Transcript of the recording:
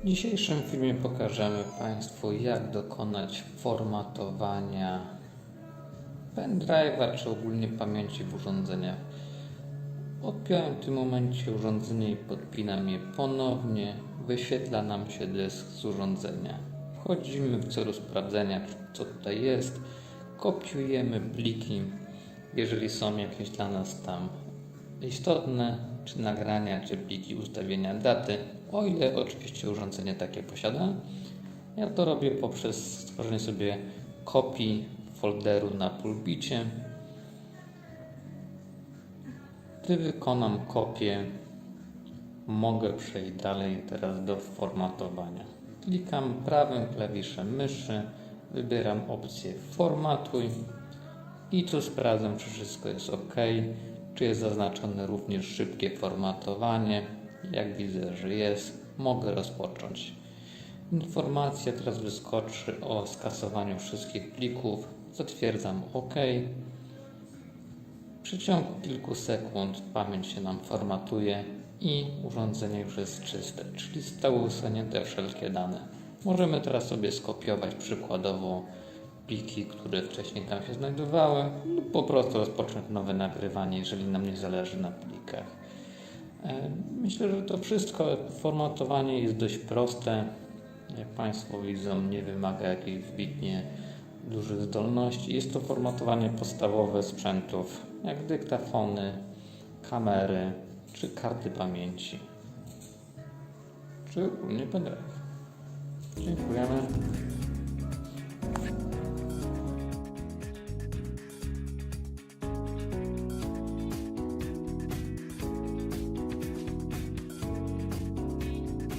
W dzisiejszym filmie pokażemy Państwu, jak dokonać formatowania pendrive'a czy ogólnie pamięci w urządzeniach. Odpiąłem w tym momencie urządzenie i podpinam je ponownie. Wyświetla nam się dysk z urządzenia. Wchodzimy w celu sprawdzenia, co tutaj jest. Kopiujemy pliki, jeżeli są jakieś dla nas tam istotne, czy nagrania, czy pliki ustawienia daty, o ile oczywiście urządzenie takie posiada. Ja to robię poprzez stworzenie sobie kopii folderu na pulpicie. Gdy wykonam kopię, mogę przejść dalej teraz do formatowania. Klikam prawym klawiszem myszy, wybieram opcję formatuj i tu sprawdzam, czy wszystko jest ok, czy jest zaznaczone również szybkie formatowanie. Jak widzę, że jest, mogę rozpocząć. Informacja teraz wyskoczy o skasowaniu wszystkich plików. Zatwierdzam OK. W przeciągu kilku sekund pamięć się nam formatuje i urządzenie już jest czyste, czyli zostały usunięte wszelkie dane. Możemy teraz sobie skopiować przykładowo pliki, które wcześniej tam się znajdowały, lub po prostu rozpocząć nowe nagrywanie, jeżeli nam nie zależy na plikach. E, Myślę, że to wszystko. Formatowanie jest dość proste. Jak Państwo widzą, nie wymaga jakichś wybitnie dużych zdolności. Jest to formatowanie podstawowe sprzętów, jak dyktafony, kamery czy karty pamięci, czy ogólnie pendrive. Dziękujemy.